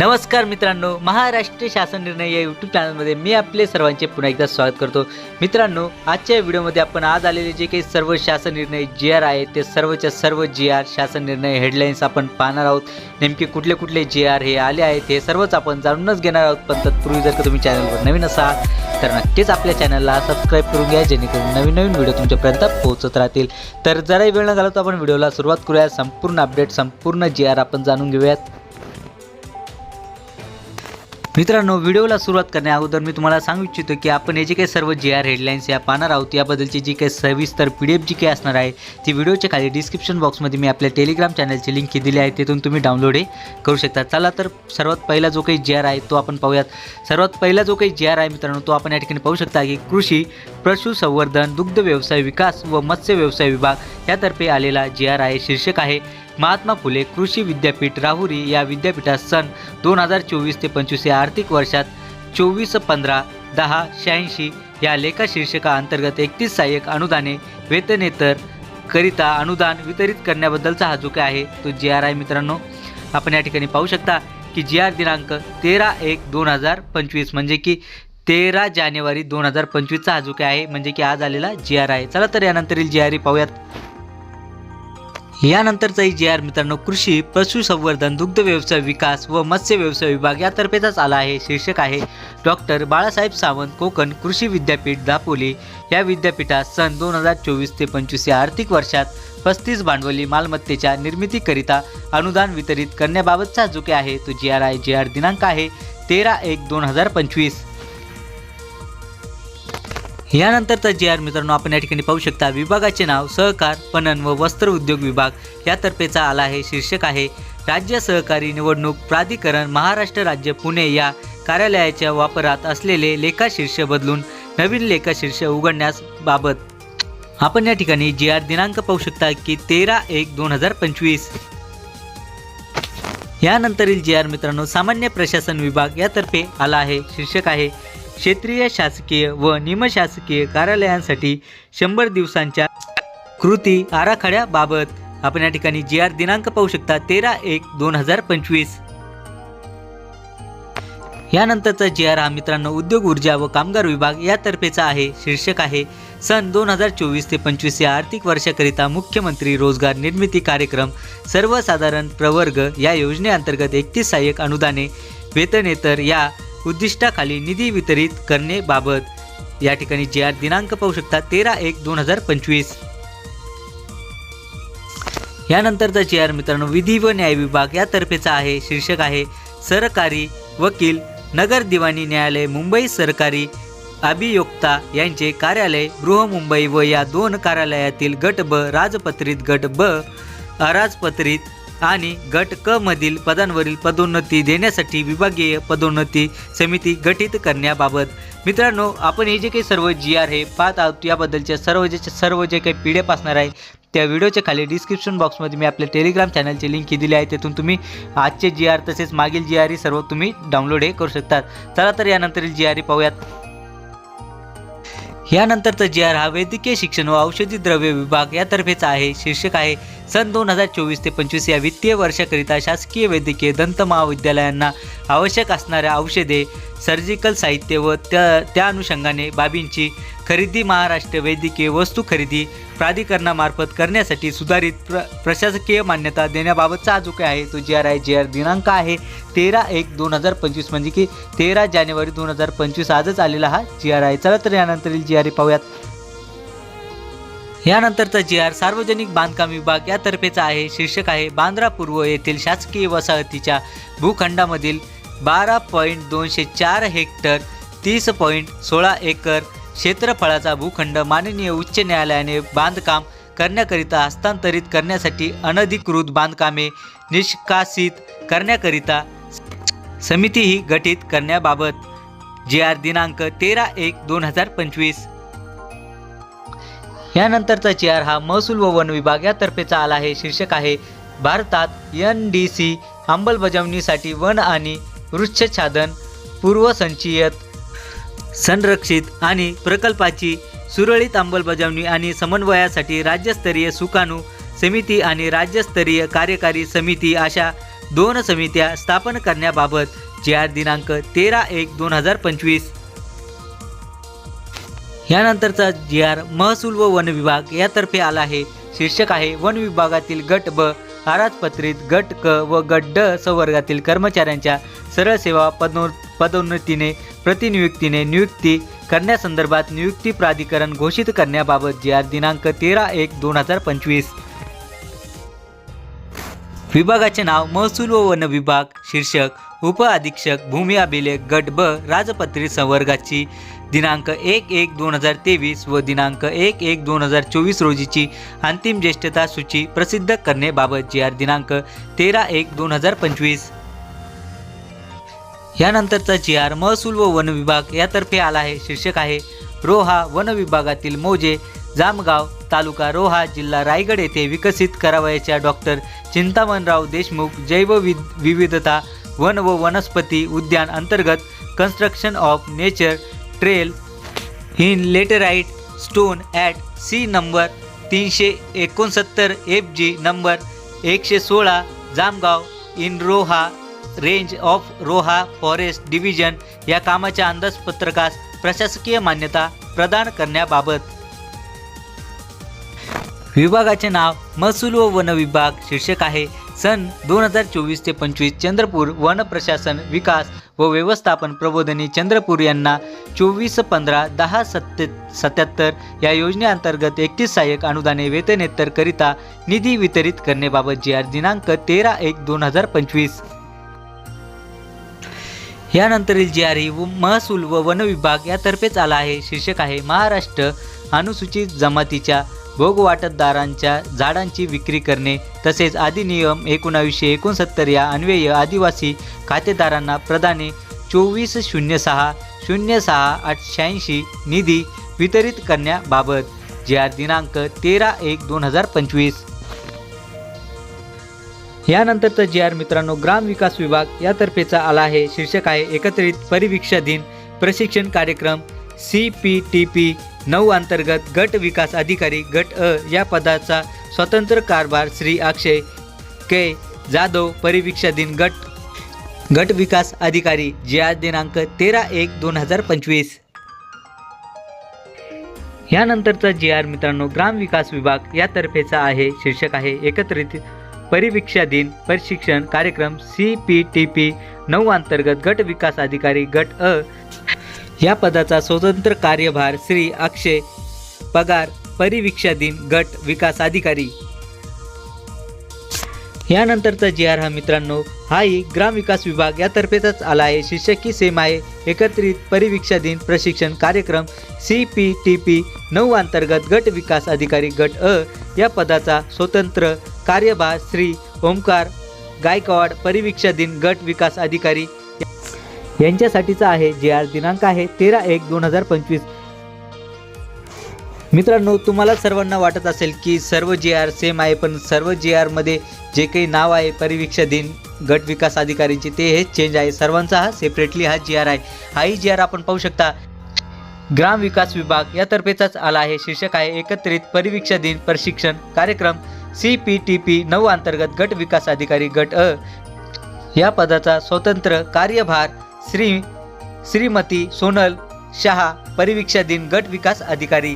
नमस्कार मित्रांनो महाराष्ट्र शासन निर्णय या यूट्यूब चॅनलमध्ये मी आपले सर्वांचे पुन्हा एकदा स्वागत करतो. मित्रांनो आजच्या व्हिडिओमध्ये आपण आज आलेले जे काही सर्व शासन निर्णय जी आर आहेत ते सर्वच्या सर्व जी आर शासन निर्णय हेडलाईन्स आपण पाहणार आहोत. नेमके कुठले कुठले जी आर हे आले आहेत हे सर्वच आपण जाणूनच घेणार आहोत. पण तत्पूर्वी जर का तुम्ही चॅनलवर नवीन असाल तर नक्कीच आपल्या चॅनलला सबस्क्राईब करून घ्या जेणेकरून नवीन नवीन व्हिडिओ तुमच्यापर्यंत पोहोचत राहतील. तर जराही वेळ न घालवता आपण व्हिडिओला सुरुवात करूया. संपूर्ण अपडेट संपूर्ण जी आर आपण जाणून घेऊयात. मित्रांनो व्हिडिओला सुरुवात करण्या अगोदर मी तुम्हाला सांगू इच्छितो की आपण हे जे काही सर्व जी आर हेडलाईन्स या पाहणार आहोत याबद्दलची जी काही सविस्तर पी डी एफ जी काही असणार आहे ती व्हिडिओच्या खाली डिस्क्रिप्शन बॉक्समध्ये मी आपल्या टेलिग्राम चॅनलची लिंक दिली आहे तिथून तुम्ही डाउनलोड हे करू शकता. चला तर सर्वात पहिला जो काही जी आर आहे तो आपण पाहूयात. सर्वात पहिला जो काही जी आर आहे मित्रांनो तो आपण या ठिकाणी पाहू शकता की कृषी पशुसंवर्धन दुग्ध व्यवसाय विकास व मत्स्य व्यवसाय विभाग यातर्फे आलेला जी आर आहे शीर्षक आहे महात्मा फुले कृषी विद्यापीठ राहुरी या विद्यापीठात सन दोन हजार चोवीस ते पंचवीस या आर्थिक वर्षात चोवीस पंधरा दहा शहाऐंशी या लेखा शीर्षका अंतर्गत एकतीस सहाय्यक अनुदाने वेतनेतर करिता अनुदान वितरित करण्याबद्दलचा हा जो काय आहे तो जी आर आहे मित्रांनो. आपण या ठिकाणी पाहू शकता की जी आर दिनांक तेरा एक दोन हजार पंचवीस म्हणजे की तेरा जानेवारी दोन हजार पंचवीसचा हा जो काय आहे म्हणजे की आज आलेला जी आर आहे. चला तर यानंतरील जी आर पाहूयात. यानंतरचाही जी आर मित्रांनो कृषी पशुसंवर्धन दुग्ध व्यवसाय विकास व मत्स्य व्यवसाय विभाग यातर्फेचाच आला आहे. शीर्षक आहे डॉक्टर बाळासाहेब सावंत कोकण कृषी विद्यापीठ दापोली. या विद्यापीठात सन दोन हजार चोवीस ते पंचवीस या आर्थिक वर्षात पस्तीस भांडवली मालमत्तेच्या निर्मितीकरिता अनुदान वितरित करण्याबाबतचा जो काही आहे तो G R I G R दिनांक आहे तेरा एक दोन हजार पंचवीस. यानंतरचा जी आर मित्रांनो आपण या ठिकाणी पाहू शकता विभागाचे नाव सहकार पणन व वस्त्र उद्योग विभाग यातर्फेचा आला आहे शीर्षक आहे राज्य सहकारी निवडणूक प्राधिकरण महाराष्ट्र राज्य पुणे या कार्यालयाच्या वापरात असलेले लेखाशीर्ष बदलून नवीन लेखाशीर्ष उघडण्यास बाबत. आपण या ठिकाणी जी आर दिनांक पाहू शकता की तेरा एक दोन हजार पंचवीस. यानंतरील जी आर मित्रांनो सामान्य प्रशासन विभाग यातर्फे आला आहे शीर्षक आहे क्षेत्रीय शासकीय व निमशासकीय कार्यालयांसाठी शंभर दिवसांच्या कृती आराखड्याबाबत आपण या ठिकाणी जी आर दिनांक पाहू शकता तेरा एक दोन हजार पंचवीस. यानंतरचा जी आर हा मित्रांनो उद्योग ऊर्जा व कामगार विभाग यातर्फेचा आहे शीर्षक आहे. सन दोन हजार चोवीस ते पंचवीस या आर्थिक वर्षाकरिता मुख्यमंत्री रोजगार निर्मिती कार्यक्रम सर्वसाधारण प्रवर्ग या योजनेअंतर्गत एकतीस सहाय्यक अनुदाने वेतनेतर या उद्दिष्टाखाली निधी वितरित करण्याबाबत. या ठिकाणी जे आर दिनांक पाहू शकता तेरा एक दोन हजार पंचवीस. यानंतरचा जे आर मित्रांनो विधी व न्याय विभाग यातर्फेचा आहे शीर्षक आहे सरकारी वकील नगर दिवाणी न्यायालय मुंबई सरकारी अभियोक्ता यांचे कार्यालय बृहमुंबई व या दोन कार्यालयातील गट ब राजपत्रित गट ब अराजपत्रित आणि गट क मधील पदांवरील पदोन्नती देण्यासाठी विभागीय पदोन्नती समिती गठीत करण्याबाबत. मित्रांनो आपण हे जे काही सर्व जी आर हे पाहत आहोत याबद्दलच्या सर्व जे सर्व जे काही पी डी एफ असणार आहे त्या व्हिडिओच्या खाली डिस्क्रिप्शन बॉक्समध्ये मी आपल्या टेलिग्राम चॅनलची लिंक दिली आहे तिथून तुम्ही आजचे जी आर तसेच मागील जी आर ही सर्व तुम्ही डाउनलोड हे करू शकतात चला तर यानंतरील जी आर पाहूयात. यानंतरचा जी आर हा वैद्यकीय शिक्षण व औषधी द्रव्य विभाग यातर्फेचा आहे शीर्षक आहे सन दोन हजार चोवीस ते पंचवीस या वित्तीय वर्षाकरिता शासकीय वैद्यकीय दंत महाविद्यालयांना आवश्यक असणाऱ्या औषधे सर्जिकल साहित्य व त्या त्या अनुषंगाने बाबींची खरेदी महाराष्ट्र वैद्यकीय वस्तू खरेदी प्राधिकरणामार्फत करण्यासाठी सुधारित प्र प्रशासकीय मान्यता देण्याबाबतचा जो काय आहे तो G R I G R दिनांक आहे तेरा एक दोन हजार पंचवीस. म्हणजे की तेरा जानेवारी दोन हजार पंचवीस आजच आलेला हा जी आर आय चला तर यानंतरील जी आर पाहूयात. यानंतरचा जी आर सार्वजनिक बांधकाम विभाग यातर्फेचा आहे शीर्षक आहे बांद्रा पूर्व येथील शासकीय वसाहतीच्या भूखंडामधील बारा पॉईंट दोनशे चार हेक्टर तीस पॉईंट सोळा एकर क्षेत्रफळाचा भूखंड माननीय उच्च न्यायालयाने बांधकाम करण्याकरिता हस्तांतरित करण्यासाठी अनधिकृत बांधकामे निष्कासित करण्याकरिता समितीही गठीत करण्याबाबत जे आर दिनांक तेरा एक दोन हजार पंचवीस. यानंतरचा जी आर हा महसूल व वन विभाग यातर्फेचा आला आहे शीर्षक आहे भारतात एन डी सी अंमलबजावणीसाठी वन आणि वृक्षछादन पूर्वसंचयित संरक्षित आणि प्रकल्पाची सुरळीत अंमलबजावणी आणि समन्वयासाठी राज्यस्तरीय सुकाणू समिती आणि राज्यस्तरीय कार्यकारी समिती अशा दोन समित्या स्थापन करण्याबाबत जे आर दिनांक तेरा एक दोन हजार पंचवीस. यानंतरचा जी आर महसूल व वन विभाग यातर्फे आला आहे. शीर्षक आहे वन विभागातील गट ब आराजपत्रित गट क व गट ड संवर्गातील कर्मचाऱ्यांच्या सरळ सेवा पदो पदोन्नतीने प्रतिनियुक्तीने नियुक्ती करण्यासंदर्भात नियुक्ती प्राधिकरण घोषित करण्याबाबत जी आर दिनांक तेरा एक दोन हजार पंचवीस. विभागाचे नाव महसूल व वन विभाग शीर्षक उप अधीक्षक भूमी अभिलेख गट ब राजपत्रित संवर्गाची दिनांक एक एक दोन हजार तेवीस व दिनांक एक एक दोन हजार चोवीस रोजीची अंतिम ज्येष्ठता सूची प्रसिद्ध करण्याबाबत जी आर दिनांक तेरा एक दोन हजार पंचवीस. यानंतरचा जी आर महसूल व वन विभाग यातर्फे आला आहे शीर्षक आहे रोहा वन विभागातील मोजे जामगाव तालुका रोहा जिल्हा रायगड येथे विकसित करावयाच्या डॉक्टर चिंतामणराव देशमुख जैव विविधता वन व वनस्पती उद्यान अंतर्गत construction of nature trail in laterite stone at C number तीनशे एकोणसत्तर एफ जी नंबर एकशे सोळा Jamgaon in Roha range of Roha forest division या कामाच्या अंदाजपत्रकास प्रशासकीय मान्यता प्रदान करण्याबाबत. विभागाचे नाव महसूल व वन विभाग शीर्षक आहे. सन दोन हजार चोवीस ते पंचवीस चंद्रपूर वन प्रशासन विकास व व्यवस्थापन प्रबोधनी चंद्रपूर यांना चोवीस पंधरा दहा सत्ते सत्याहत्तर या योजनेअंतर्गत एकतीस सहाय्यक अनुदाने वेतनेतरकरिता निधी वितरित करण्याबाबत जी आर दिनांक तेरा एक दोन हजार पंचवीस. यानंतरील जी आर ही व- महसूल व वन विभाग यातर्फेच आला आहे. शीर्षक आहे महाराष्ट्र अनुसूचित जमातीच्या भोगवाटतदारांच्या झाडांची विक्री करणे तसेच अधिनियम एकोणावीसशे एकोणसत्तर या अन्वय आदिवासी खातेदारांना प्रदाने चोवीस शून्य सहा शून्य सहा अठ्ठ्याऐंशी निधी वितरित करण्याबाबत जे आर दिनांक तेरा एक दोन हजार पंचवीस. यानंतरचं जे आर मित्रांनो ग्राम विकास विभाग यातर्फेचा आला आहे. शीर्षक आहे एकत्रित परिवीक्षाधीन प्रशिक्षण कार्यक्रम सी पी टी पी नऊ अंतर्गत गट विकास अधिकारी गट अ या पदाचा स्वतंत्र कारभार श्री अक्षय के जाधव परिवीक्षाधीन गट गट विकास अधिकारी जे आज दिनांक तेरा एक दोन हजार पंचवीस. यानंतरचा जी आर मित्रांनो ग्राम विकास विभाग यातर्फेचा आहे शीर्षक आहे एकत्रित परिवीक्षाधीन प्रशिक्षण कार्यक्रम सी पी टी पी नऊ अंतर्गत गट विकास अधिकारी गट अ या पदाचा स्वतंत्र कार्यभार श्री अक्षय पगार परिवीक्षाधीन गट विकास अधिकारी. यानंतरचा जी आर हा मित्रांनो हाही ग्रामविकास विभाग यातर्फेच आला आहे. शिक्षकी सेम आहे. एकत्रित परिवीक्षाधीन प्रशिक्षण कार्यक्रम सी पी टी पी नऊ अंतर्गत गट विकास अधिकारी गट अ या पदाचा स्वतंत्र कार्यभार श्री ओमकार गायकवाड परिवीक्षाधीन गट विकास अधिकारी यांच्यासाठीचा आहे जे आज दिनांक आहे तेरा एक दोन हजार पंचवीस. मित्रांनो तुम्हाला सर्वांना वाटत असेल की सर्व जे आर सेम आहे पण सर्व जे आरमध्ये जे काही नाव आहे परिवीक्षाधीन गट विकास अधिकारीचे ते हे चेंज आहे. सर्वांचा हा सेपरेटली हा जी आर आहे. हाही जी आर आपण पाहू शकता. ग्राम विकास विभाग यातर्फेचाच आला आहे. शीर्षक आहे एकत्रित परिवीक्षाधीन प्रशिक्षण कार्यक्रम सी पी टी पी नऊ अंतर्गत गट विकास अधिकारी गट अ. या पदाचा स्वतंत्र कार्यभार श्री श्रीमती सोनल शहा परिवीक्षाधीन गट विकास अधिकारी.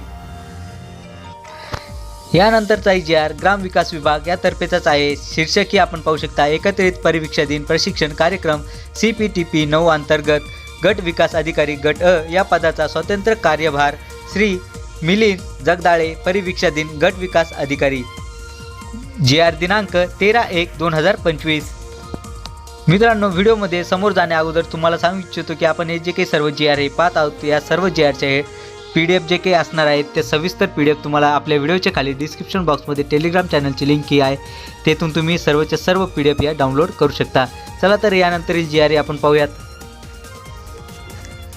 यानंतरचा जी आर ग्राम विकास विभाग यातर्फेचाच आहे. शीर्षकी आपण पाहू शकता एकत्रित परिवीक्षाधीन प्रशिक्षण कार्यक्रम सी पी टी पी नऊ अंतर्गत गट विकास अधिकारी गट अ या पदाचा स्वतंत्र कार्यभार श्री मिलिंद जगदाळे परिवीक्षाधीन गट विकास अधिकारी. जी आर दिनांक तेरा एक दोन हजार पंचवीस. मित्रांनो व्हिडिओमध्ये समोर जाण्या अगोदर तुम्हाला सांगू इच्छितो की आपण हे जे काही सर्व जी आर हे पाहत आहोत या सर्व जी आरचे पी डी एफ जे काही असणार आहेत ते सविस्तर पी डी एफ तुम्हाला आपल्या व्हिडिओच्या खाली डिस्क्रिप्शन बॉक्समध्ये टेलिग्राम चॅनलची लिंक ही आहे. तेथून तुम्ही सर्वच्या सर्व पी डी एफ या डाउनलोड करू शकता. चला तर यानंतरील जी आर आपण पाहूयात.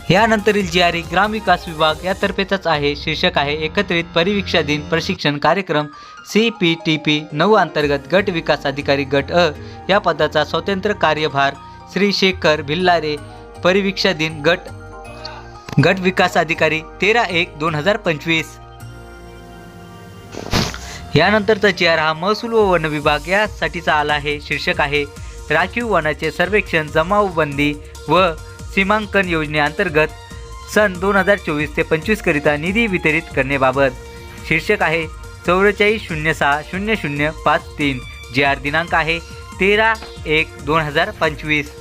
यानंतरील जी आर ई ग्रामविकास विभाग यातर्फेच आहे. शीर्षक आहे एकत्रित परिवीक्षाधीन प्रशिक्षण कार्यक्रम सी पी टी पी नऊ अंतर्गत गट विकास अधिकारी गट अ. या पदाचा स्वतंत्र कार्यभार श्री शेखर भिल्लारे परिवीक्षाधीन गट गट विकास अधिकारी तेरा एक दोन हजार पंचवीस. यानंतरचा जी आर हा महसूल व वन विभाग यासाठीचा आला आहे. शीर्षक आहे राखीव वनाचे सर्वेक्षण जमावबंदी व सीमांकन योजनेअंतर्गत सन दोन हजार चोवीस ते पंचवीसकरिता निधी वितरित करण्याबाबत. शीर्षक आहे चौवेचाळीस शून्य सहा शून्य शून्य पाच तीन जे आर दिनांक आहे तेरा एक दोन हजार पंचवीस.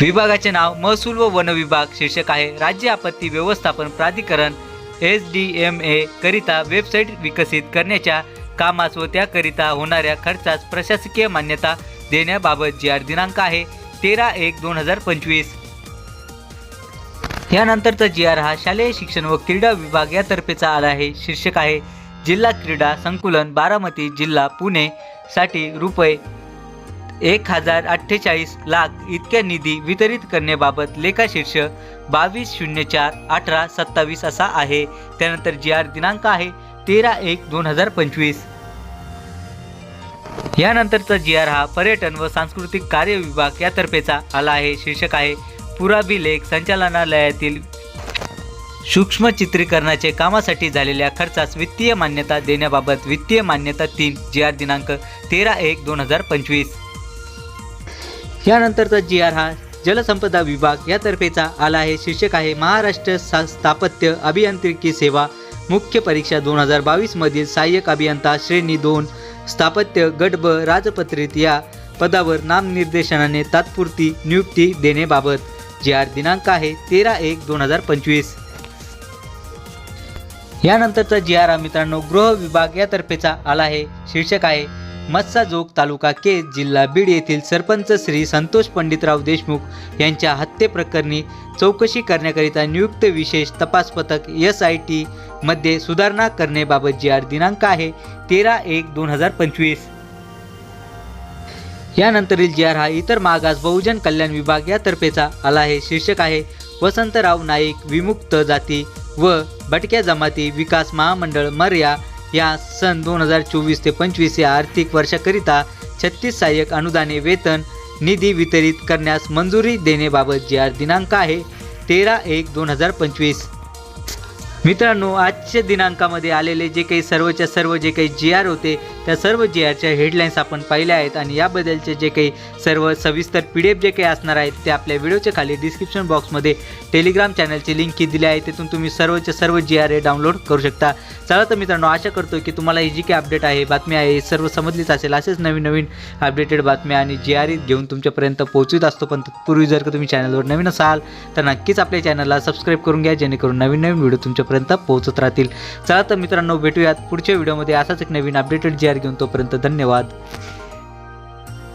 विभागाचे नाव महसूल व वन विभाग शीर्षक आहे राज्य आपत्ती व्यवस्थापन प्राधिकरण एस डी एम ए करिता वेबसाईट विकसित करण्याच्या कामास व त्याकरिता होणाऱ्या खर्चास प्रशासकीय मान्यता देण्याबाबत जी आर दिनांक आहे तेरा एक दोन हजार पंचवीस. यानंतरचा जी आर हा शालेय शिक्षण व क्रीडा विभाग यातर्फेचा आला आहे. शीर्षक आहे जिल्हा क्रीडा संकुलन बारामती जिल्हा पुणे साठी रुपये एक हजार अठ्ठेचाळीस लाख इतक्या निधी वितरित करण्याबाबत लेखाशीर्ष बावीस शून्य चार अठरा सत्तावीस असा आहे. त्यानंतर जी आर दिनांक आहे तेरा एक दोन हजार पंचवीस. यानंतरचा जी आर हा पर्यटन व सांस्कृतिक कार्य विभाग यातर्फेचा आला आहे. शीर्षक आहे पुराबी लेख संचालनालयातील सूक्ष्म चित्रीकरणाचे कामासाठी झालेल्या खर्चास वित्तीय मान्यता देण्याबाबत वित्तीय मान्यता तीन जी आर दिनांक तेरा एक दोन हजार पंचवीस. यानंतरचा जी आर हा जलसंपदा विभाग यातर्फेचा आला आहे. शीर्षक आहे महाराष्ट्र सा स्थापत्य अभियांत्रिकी सेवा मुख्य परीक्षा दोन हजार बावीसमधील सहाय्यक अभियंता श्रेणी दोन स्थापत्य गट ब राजपत्रित या पदावर नामनिर्देशनाने तात्पुरती नियुक्ती देण्याबाबत जी आर दिनांक आहे तेरा एक दोन हजार पंचवीस. यानंतरचा जी आर मित्रांनो गृह विभाग यातर्फेचा आला आहे. शीर्षक आहे मत्साजोग तालुका केज जिल्हा बीड येथील सरपंच श्री संतोष पंडितराव देशमुख यांच्या हत्येप्रकरणी चौकशी करण्याकरिता नियुक्त विशेष तपास पथक एस आय टी मध्ये सुधारणा करण्याबाबत जी आर दिनांक आहे तेरा एक दोन हजार पंचवीस. यानंतरील जी आर हा इतर मागास बहुजन कल्याण विभाग यातर्फेचा आला आहे शीर्षक आहे. वसंतराव नाईक विमुक्त जाती व भटक्या जमाती विकास महामंडळ मर्या या सन दोन हजार चोवीस ते पंचवीस या आर्थिक वर्षाकरिता छत्तीस सहाय्यक अनुदाने वेतन निधी वितरित करण्यास मंजुरी देण्याबाबत जी आर दिनांक आहे तेरा एक दोन हजार पंचवीस. मित्रांनो आजच्या दिनांकामध्ये आलेले जे काही सर्वच्या सर्व जे काही जी आर होते त्या सर्व जी आरच्या हेडलाईन्स आपण पाहिल्या आहेत आणि याबद्दलचे जे काही सर्व सविस्तर पी डी एफ जे काही असणार आहेत ते आपल्या व्हिडिओच्या खाली डिस्क्रिप्शन बॉक्समध्ये टेलिग्राम चॅनलची लिंक दिली आहे. तिथून तुम्ही सर्वच्या सर्व जी आर हे डाउनलोड करू शकता. चला तर मित्रांनो आशा करतो की तुम्हाला ही जी काही अपडेट आहे बातमी आहे सर्व समजलीच असेल. असेच नवीन नवीन अपडेटेड बातम्या आणि जी आर घेऊन तुमच्यापर्यंत पोहोचवीत असतो. पण तत्पूर्वी जर का तुम्ही चॅनलवर नवीन असाल तर नक्कीच आपल्या चॅनलला सबस्क्राईब करून घ्या जेणेकरून नवीन नवीन व्हिडिओ तुमच्यापर्यंत पोहोचत राहतील. चला तर मित्रांनो भेटूयात पुढच्या व्हिडिओमध्ये असाच एक नवीन अपडेटेड जी विचार घेऊन तोपर्यंत धन्यवाद.